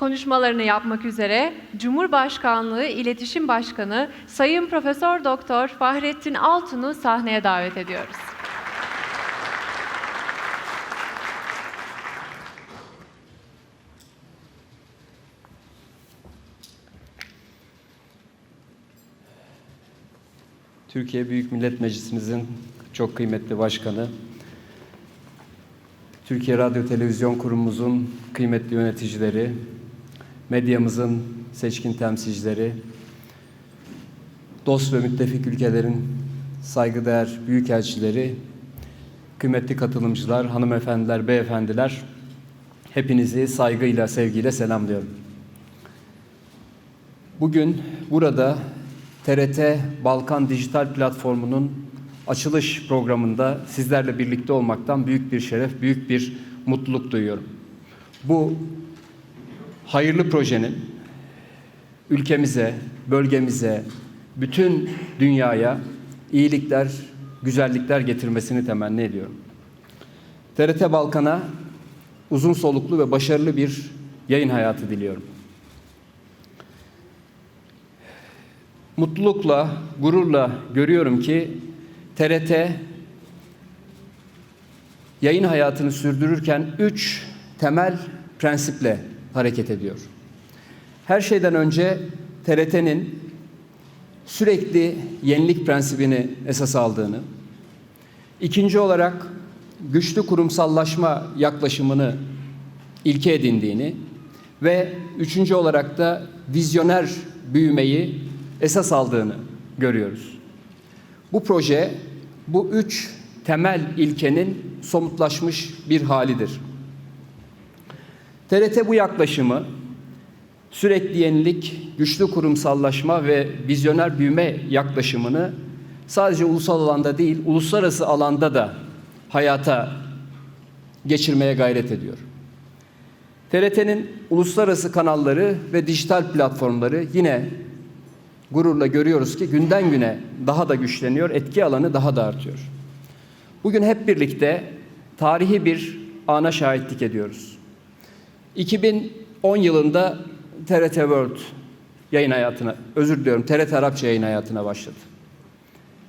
konuşmalarını yapmak üzere Cumhurbaşkanlığı İletişim Başkanı Sayın Profesör Doktor Fahrettin Altun'u sahneye davet ediyoruz. Türkiye Büyük Millet Meclisimizin çok kıymetli başkanı, Türkiye Radyo Televizyon Kurumumuzun kıymetli yöneticileri, medyamızın seçkin temsilcileri, dost ve müttefik ülkelerin saygıdeğer büyükelçileri, kıymetli katılımcılar, hanımefendiler, beyefendiler, hepinizi saygıyla, sevgiyle selamlıyorum. Bugün burada TRT Balkan Dijital Platformu'nun açılış programında sizlerle birlikte olmaktan büyük bir şeref, büyük bir mutluluk duyuyorum. Bu hayırlı projenin ülkemize, bölgemize, bütün dünyaya iyilikler, güzellikler getirmesini temenni ediyorum. TRT Balkan'a uzun soluklu ve başarılı bir yayın hayatı diliyorum. Mutlulukla, gururla görüyorum ki TRT yayın hayatını sürdürürken üç temel prensiple hareket ediyor. Her şeyden önce TRT'nin sürekli yenilik prensibini esas aldığını, ikinci olarak güçlü kurumsallaşma yaklaşımını ilke edindiğini ve üçüncü olarak da vizyoner büyümeyi esas aldığını görüyoruz. Bu proje bu üç temel ilkenin somutlaşmış bir halidir. TRT bu yaklaşımı sürekli yenilik, güçlü kurumsallaşma ve vizyoner büyüme yaklaşımını sadece ulusal alanda değil, uluslararası alanda da hayata geçirmeye gayret ediyor. TRT'nin uluslararası kanalları ve dijital platformları yine gururla görüyoruz ki günden güne daha da güçleniyor, etki alanı daha da artıyor. Bugün hep birlikte tarihi bir ana şahitlik ediyoruz. 2010 yılında TRT World yayın hayatına, özür diliyorum TRT Arapça yayın hayatına başladı.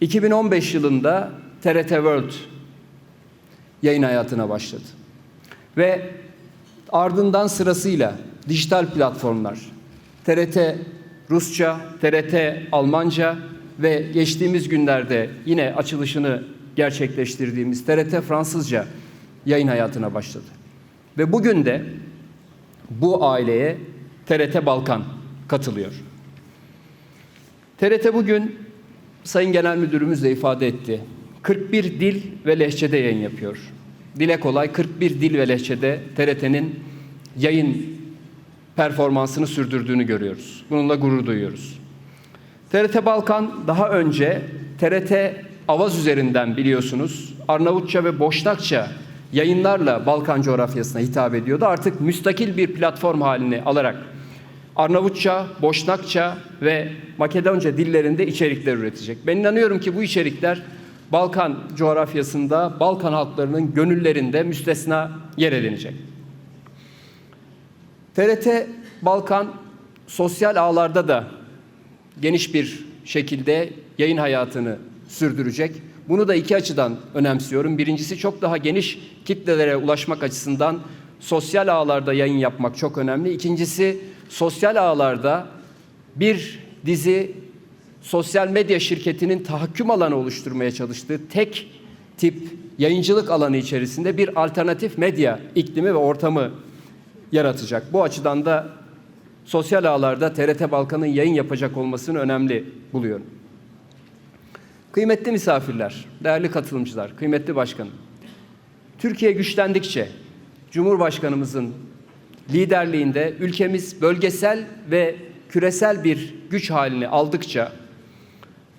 2015 yılında TRT World yayın hayatına başladı. Ve ardından sırasıyla dijital platformlar, TRT Rusça, TRT Almanca ve geçtiğimiz günlerde yine açılışını gerçekleştirdiğimiz TRT Fransızca yayın hayatına başladı. Ve bugün de bu aileye TRT Balkan katılıyor. TRT bugün Sayın Genel Müdürümüz de ifade etti. 41 dil ve lehçede yayın yapıyor. Dile kolay 41 dil ve lehçede TRT'nin yayın performansını sürdürdüğünü görüyoruz. Bununla gurur duyuyoruz. TRT Balkan daha önce TRT Avaz üzerinden biliyorsunuz Arnavutça ve Boşnakça yayınlarla Balkan coğrafyasına hitap ediyordu. Artık müstakil bir platform halini alarak Arnavutça, Boşnakça ve Makedonca dillerinde içerikler üretecek. Ben inanıyorum ki bu içerikler Balkan coğrafyasında Balkan halklarının gönüllerinde müstesna yer edinecek. TRT Balkan sosyal ağlarda da geniş bir şekilde yayın hayatını sürdürecek. Bunu da iki açıdan önemsiyorum. Birincisi çok daha geniş kitlelere ulaşmak açısından sosyal ağlarda yayın yapmak çok önemli. İkincisi sosyal ağlarda bir dizi sosyal medya şirketinin tahakküm alanı oluşturmaya çalıştığı tek tip yayıncılık alanı içerisinde bir alternatif medya iklimi ve ortamı yaratacak. Bu açıdan da sosyal ağlarda TRT Balkan'ın yayın yapacak olmasını önemli buluyorum. Kıymetli misafirler, değerli katılımcılar, kıymetli başkanım. Türkiye güçlendikçe Cumhurbaşkanımızın liderliğinde ülkemiz bölgesel ve küresel bir güç halini aldıkça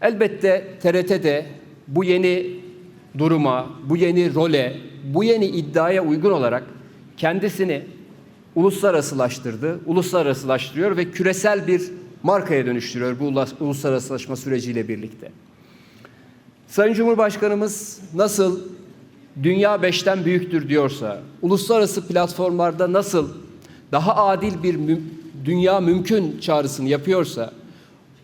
elbette TRT de bu yeni duruma, bu yeni role, bu yeni iddiaya uygun olarak kendisini uluslararasılaştırdı, uluslararasılaştırıyor ve küresel bir markaya dönüştürüyor bu uluslararasılaşma süreciyle birlikte. Sayın Cumhurbaşkanımız nasıl dünya beşten büyüktür diyorsa, uluslararası platformlarda nasıl daha adil bir mü- dünya mümkün çağrısını yapıyorsa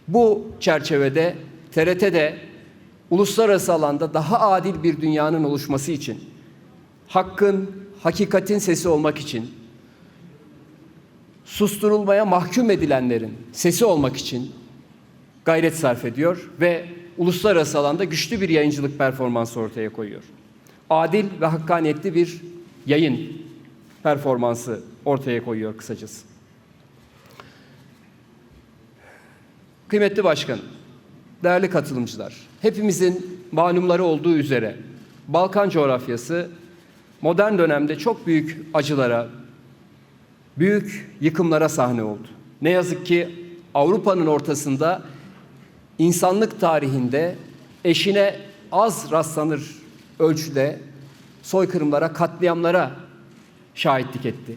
bu çerçevede TRT'de uluslararası alanda daha adil bir dünyanın oluşması için hakkın, hakikatin sesi olmak için susturulmaya mahkum edilenlerin sesi olmak için gayret sarf ediyor ve uluslararası alanda güçlü bir yayıncılık performansı ortaya koyuyor. Adil ve hakkaniyetli bir yayın performansı ortaya koyuyor kısacası. Kıymetli başkanım, değerli katılımcılar, hepimizin malumları olduğu üzere Balkan coğrafyası modern dönemde çok büyük acılara, büyük yıkımlara sahne oldu. Ne yazık ki Avrupa'nın ortasında insanlık tarihinde eşine az rastlanır ölçüde soykırımlara, katliamlara şahitlik etti.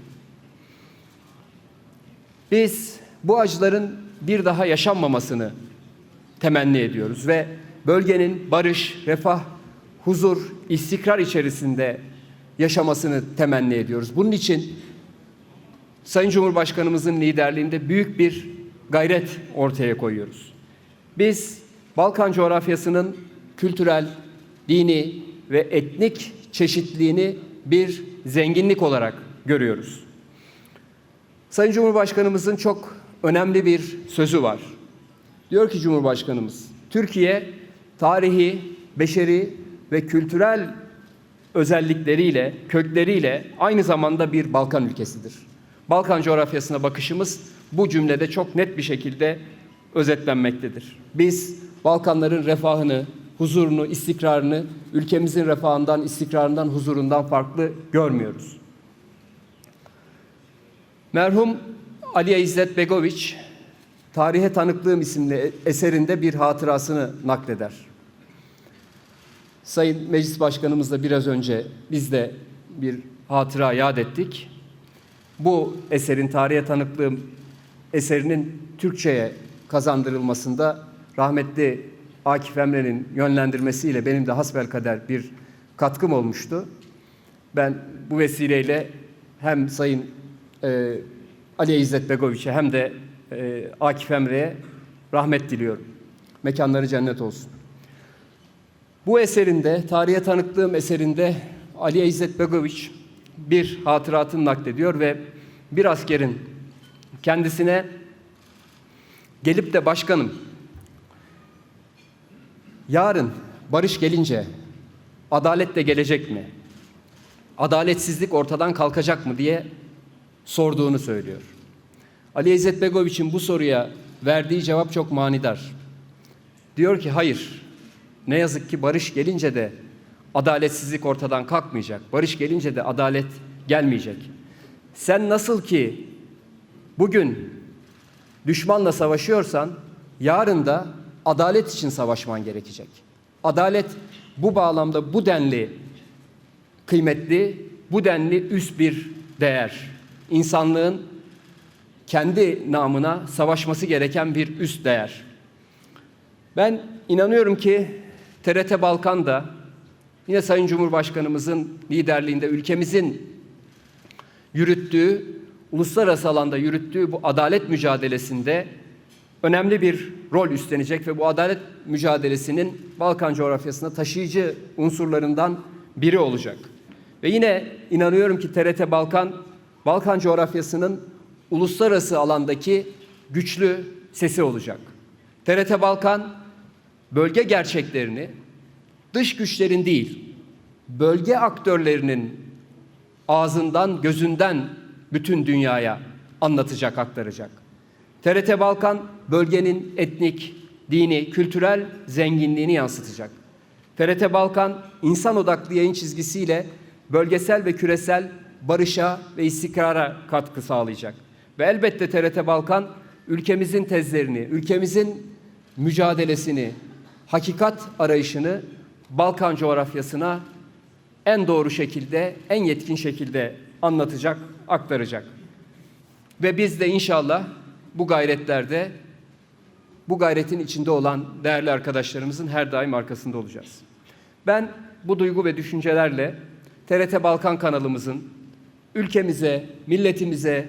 Biz bu acıların bir daha yaşanmamasını temenni ediyoruz ve bölgenin barış, refah, huzur, istikrar içerisinde yaşamasını temenni ediyoruz. Bunun için Sayın Cumhurbaşkanımızın liderliğinde büyük bir gayret ortaya koyuyoruz. Biz Balkan coğrafyasının kültürel, dini ve etnik çeşitliliğini bir zenginlik olarak görüyoruz. Sayın Cumhurbaşkanımızın çok önemli bir sözü var. Diyor ki Cumhurbaşkanımız, Türkiye tarihi, beşeri ve kültürel özellikleriyle, kökleriyle aynı zamanda bir Balkan ülkesidir. Balkan coğrafyasına bakışımız bu cümlede çok net bir şekilde özetlenmektedir. Biz Balkanların refahını, huzurunu, istikrarını ülkemizin refahından, istikrarından, huzurundan farklı görmüyoruz. Merhum Ali İzzet Begoviç, Tarihe Tanıklığım isimli eserinde bir hatırasını nakleder. Sayın Meclis Başkanımızla biraz önce biz de bir hatıra yad ettik. Bu eserin Tarihe Tanıklığım eserinin Türkçe'ye kazandırılmasında rahmetli Akif Emre'nin yönlendirmesiyle benim de hasbelkader bir katkım olmuştu. Ben bu vesileyle hem Sayın e, Ali İzzet Begoviç'e hem de e, Akif Emre'ye rahmet diliyorum. Mekanları cennet olsun. Bu eserinde, tarihe tanıklığım eserinde Ali İzzet Begoviç bir hatıratını naklediyor ve bir askerin kendisine gelip de başkanım yarın barış gelince adalet de gelecek mi? Adaletsizlik ortadan kalkacak mı diye sorduğunu söylüyor. Ali İzzet Begoviç'in bu soruya verdiği cevap çok manidar. Diyor ki hayır. Ne yazık ki barış gelince de adaletsizlik ortadan kalkmayacak. Barış gelince de adalet gelmeyecek. Sen nasıl ki bugün düşmanla savaşıyorsan yarın da adalet için savaşman gerekecek. Adalet bu bağlamda bu denli kıymetli, bu denli üst bir değer. İnsanlığın kendi namına savaşması gereken bir üst değer. Ben inanıyorum ki TRT Balkan'da yine Sayın Cumhurbaşkanımızın liderliğinde ülkemizin yürüttüğü, uluslararası alanda yürüttüğü bu adalet mücadelesinde önemli bir rol üstlenecek ve bu adalet mücadelesinin Balkan coğrafyasına taşıyıcı unsurlarından biri olacak. Ve yine inanıyorum ki TRT Balkan, Balkan coğrafyasının uluslararası alandaki güçlü sesi olacak. TRT Balkan bölge gerçeklerini dış güçlerin değil, bölge aktörlerinin ağzından, gözünden bütün dünyaya anlatacak, aktaracak. TRT Balkan bölgenin etnik, dini, kültürel zenginliğini yansıtacak. TRT Balkan insan odaklı yayın çizgisiyle bölgesel ve küresel barışa ve istikrara katkı sağlayacak. Ve elbette TRT Balkan ülkemizin tezlerini, ülkemizin mücadelesini, hakikat arayışını Balkan coğrafyasına en doğru şekilde, en yetkin şekilde anlatacak, aktaracak. Ve biz de inşallah bu gayretlerde bu gayretin içinde olan değerli arkadaşlarımızın her daim arkasında olacağız. Ben bu duygu ve düşüncelerle TRT Balkan kanalımızın ülkemize, milletimize,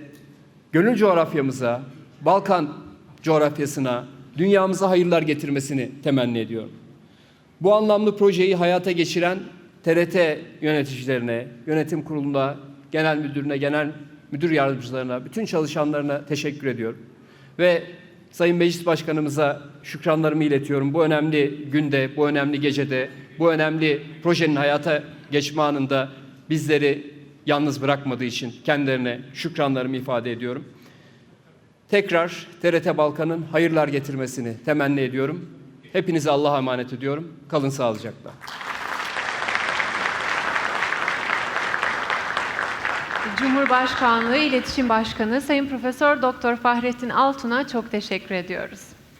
gönül coğrafyamıza, Balkan coğrafyasına, dünyamıza hayırlar getirmesini temenni ediyorum. Bu anlamlı projeyi hayata geçiren TRT yöneticilerine, yönetim kuruluna, genel müdürüne, genel müdür yardımcılarına, bütün çalışanlarına teşekkür ediyorum. Ve Sayın Meclis Başkanımıza şükranlarımı iletiyorum. Bu önemli günde, bu önemli gecede, bu önemli projenin hayata geçme anında bizleri yalnız bırakmadığı için kendilerine şükranlarımı ifade ediyorum. Tekrar TRT Balkan'ın hayırlar getirmesini temenni ediyorum. Hepinizi Allah'a emanet ediyorum. Kalın sağlıcakla. Cumhurbaşkanlığı İletişim Başkanı Sayın Profesör Doktor Fahrettin Altun'a çok teşekkür ediyoruz.